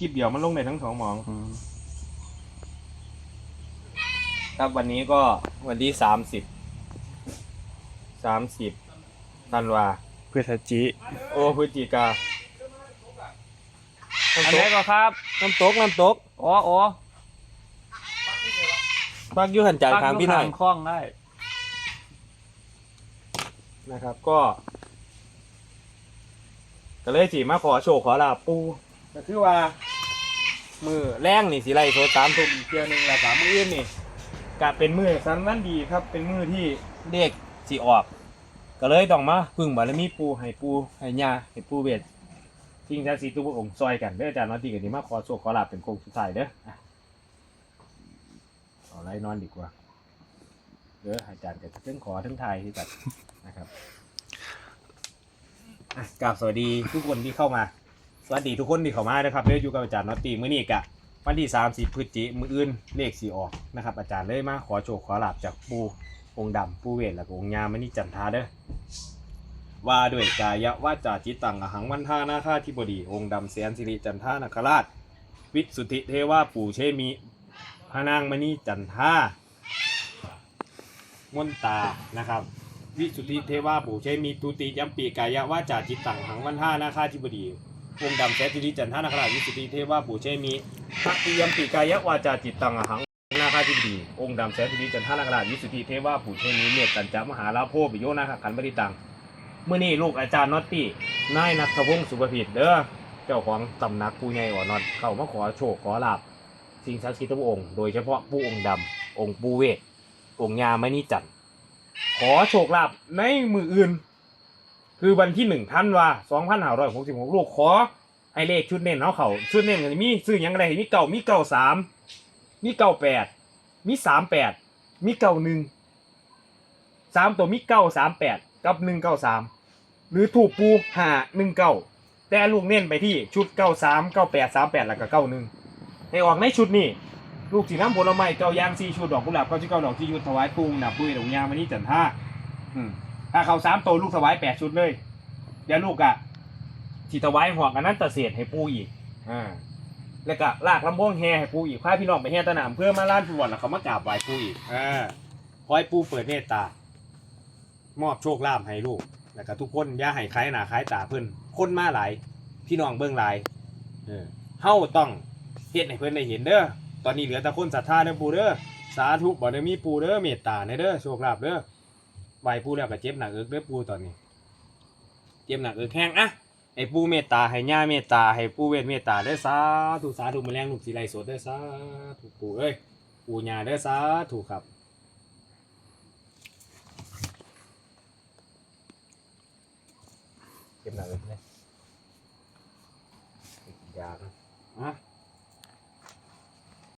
คลิปเดียวมันลงในทั้งสองหมองครับวันนี้ก็วันที่สามสิบสามสิบธันวา เพื่อทจิโอ้พฤศจิกาอันน้ำตนี้กก็ครับ น้ำตกน้ำตกอ๋ออ๋อพักอยุหันจากทางพี่หน่อย คล้องได้ นะครับก็ก็เลยสีมาขอโชว์ขอลาปูก็คือว่า มือแรงนี่สิไรโซตามทุกอีกเที่ยวหนึงแล้วสามมืออื่นนี่กะเป็นมือสันวันดีครับเป็นมือที่เด็กสิออก ก็เลยต้องมาพึ่งบารมีปูให้ปูให้ยาให้ปูเวททิ้งชาสีตุพระองค์ซอยกันเด้ออาจารย์นอนตีกันดีมาขอโชคขอลาบเป็นโคงสุดท้ายเด้ออะเอาไรนอนดีกว่าเด้ออาจารย์ก็ทั้งขอทั้งไทายที่ตัดนะครับอะกราบสวัสดีทุกคนที่เข้ามา วัสดีทุกคนที่เข้ามานะครับเด้ออยู่กับอาจารย์นอตตีมื้อนี้กะวันที่ 30พฤศจิมืออื่นเลขสีออกนะครับ อาจารย์เลยมาขอโชคขอลาบจากปูองค์ดำปูเวทและก็องค์ยามณีจันทาเด้อว่าด้วยกายะวาจาจิตตังอหังวันทานาคาธิบดี องค์ดำแสนสิริจันทานาคราช วิสุทธิเทวาปู่เชมีพระนางมณีจันทามนตานะครับวิสุทธิเทวาปู่เชมีตุติยัมปีกายะวาจาจิตตังหังวันทานาคาธิบดี องดำแสนสิริจันทนาคราชวิสุทธิเทวาปู่เชมีพระติยมปีกายะวาจาจิตตังอหังนาคาธิบดีองค์ดำแสนสิริจันทนาคราชวิสุทธิเทวาปู่เชมีเมตตัญจมหาลาโพปิโยนาคขันบริตังเมื่อนี้ลูกอาจารย์น็อตตี้นายนัทพงศ์สุภพิษเด้อเจ้าของตำนักปู่ใหญ่อ่อนนอดเข้ามาขอโชคขอลาบสิ่งศักดิ์สิทธิ์ทุกองค์โดยเฉพาะปู่องค์ดำองค์ปู่เวทองค์ยาไมณีจันขอโชคลาภในมืออื่น คือวันที่หนึ่งท่านว่าสองพันห้าร้อยหกสิบหกลูกขอไอเลขชุดเน้นเขาเขาชุดเน้นก็จะมีซื้อหยังไงมีเก่ามีเก่าสามมีเก่าแปดมีสามแปดมีเก่าหนึ่งสามตัวมีเก้าสามแปดกับหนึ่งเก้าสามหรือถูกปูหาหนึ่งเก้าแต่ลูกเน้นไปที่ชุดเก้าสามเก้าแปดสามแปดแล้วก็เก้าหนึ่งให้ออกในชุดนี้ลูกสีน้ำผลไม้เก้ายางสี่ชุดดอกกุหลาบเก้าชุดเก้าดอกที่ชุดถวายปูหนับปุยดอกยางมันนี่จันท่าอืม ถ้าเขาสามโตวลูกถวายแปดชุดเลยเดี๋ยวลูกอะสิถวายหัวกันนั้นตะเสียดให้ปูอีกอ่าแล้วก็ลากลำโพงแห่ให้ปูอีกพาพี่น้องไปแห่ตะหนามเพื่อมาล้านฟุตบอลแล้วเขามากราบไหว้ปูอีกอ่าขอให้ปูเปิดเมตตามอบโชคลาภให้ลูกแล้วก็ทุกคนอย่าให้คล้ายหน้าคล้ายตาเพิ่นคนมาหลายพี่น้องเบิ่งหลายเออเฮาต้องเฮ็ดให้เพิ่นได้เห็นเด้อตอนนี้เหลือแต่คนศรัทธาเด้อปูเด้อสาธุบ่ได้มีปูเด้อเมตตาในเด้อโชคลาภเด้อ ไหว้ปูแล้วก็เจ็บหนักเอิกเด้อปูตอนนี้ เจ็บหนักเอิกแห้งอะให้ปูเมตตาให้ย่าเมตตาให้ปูเวทเมตตาเด้สาธุสาธุมาแรงลูกสิไลสดเด้สาธุปูเอ้ยปูย่าเด้สาธุครับเจ็บหนักเอิกเลยยานะอะ